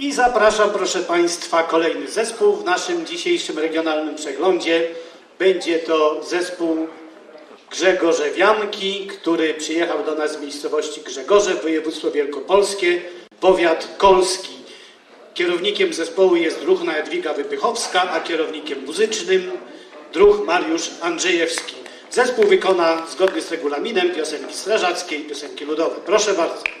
I zapraszam, proszę Państwa, kolejny zespół w naszym dzisiejszym regionalnym przeglądzie. Będzie to zespół Grzegorzewianki, który przyjechał do nas z miejscowości Grzegorzew, województwo wielkopolskie, powiat kolski. Kierownikiem zespołu jest druhna Jadwiga Wypychowska, a kierownikiem muzycznym druh Mariusz Andrzejewski. Zespół wykona zgodnie z regulaminem piosenki strażackie i piosenki ludowe. Proszę bardzo.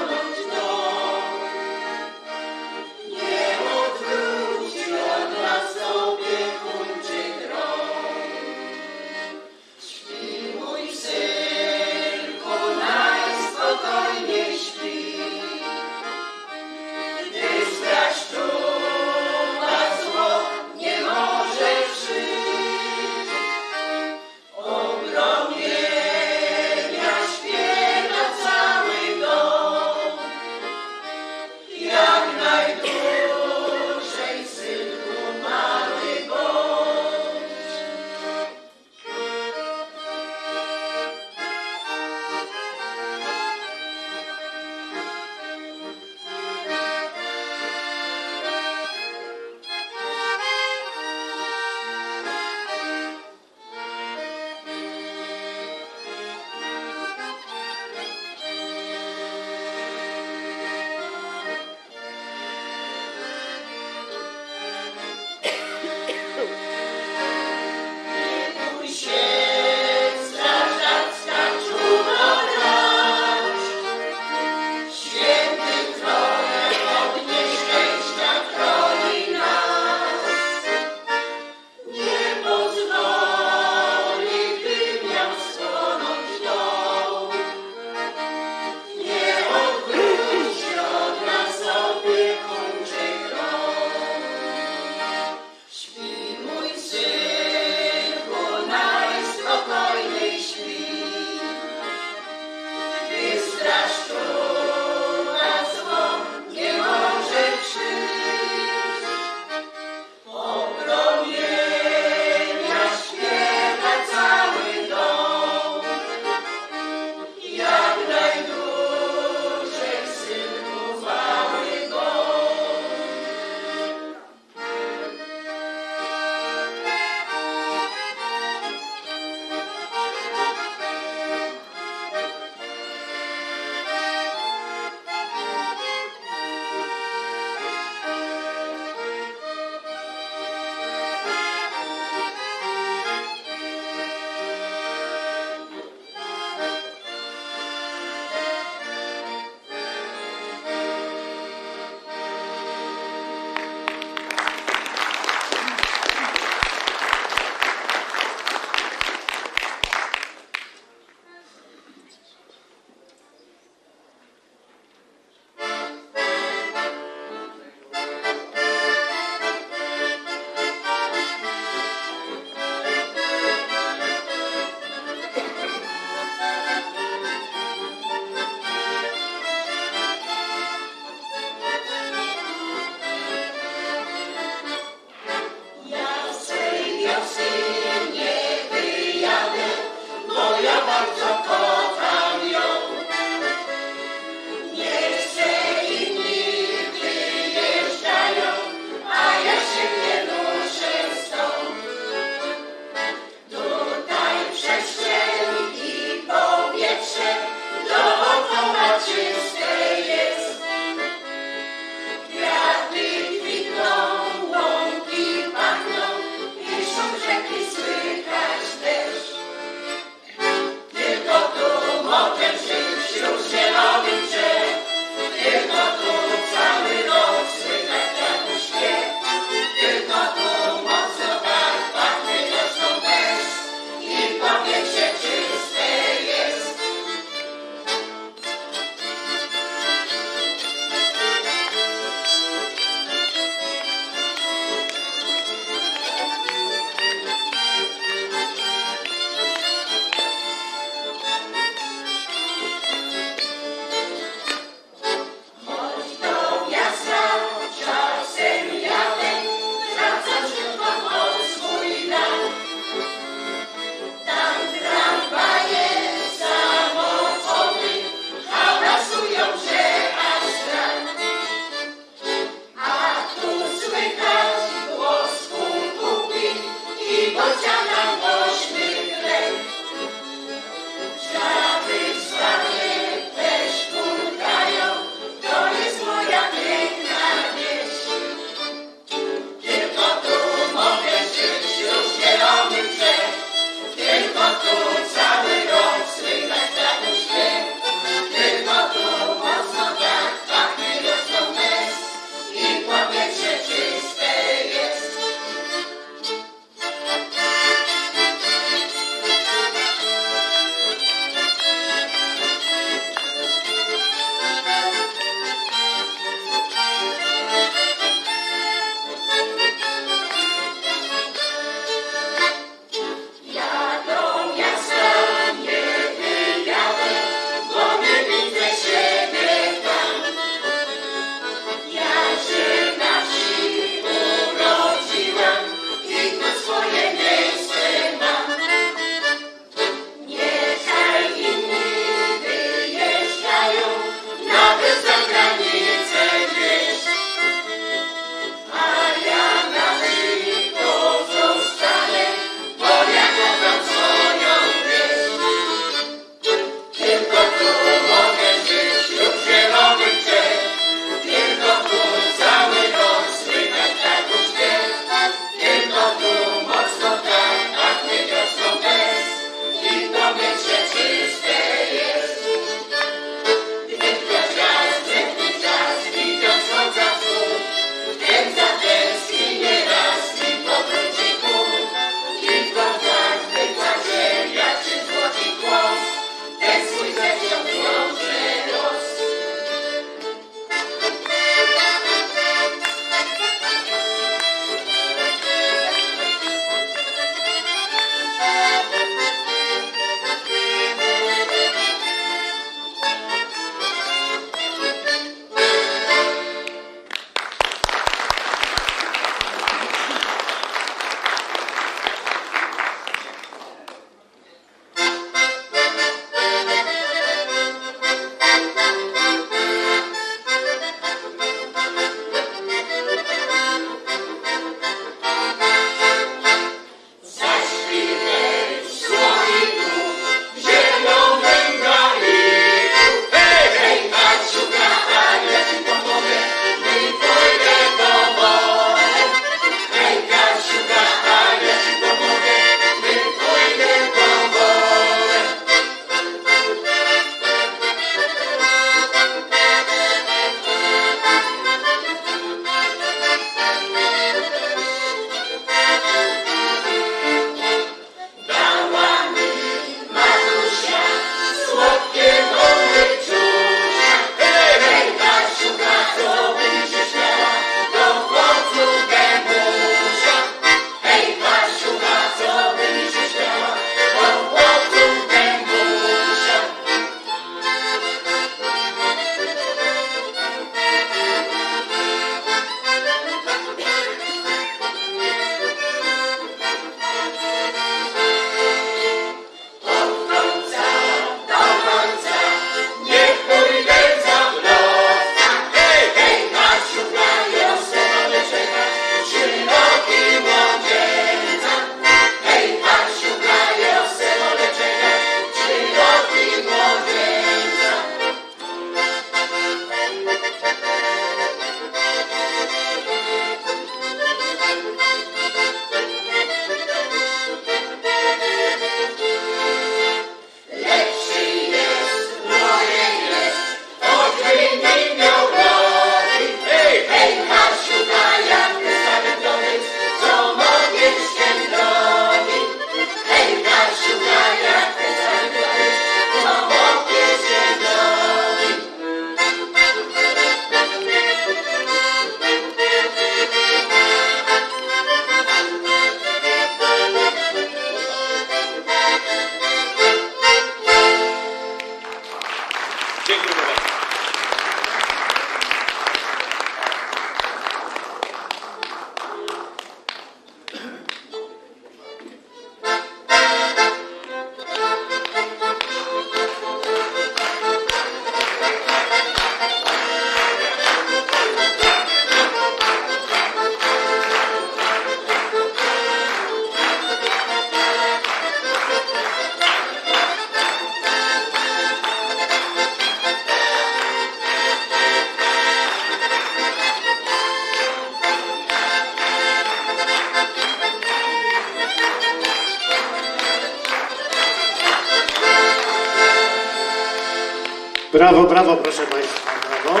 Brawo, brawo, proszę Państwa, brawo.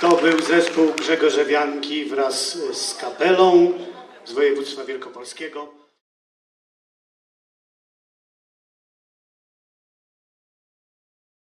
To był zespół Grzegorzewianki wraz z kapelą z województwa wielkopolskiego.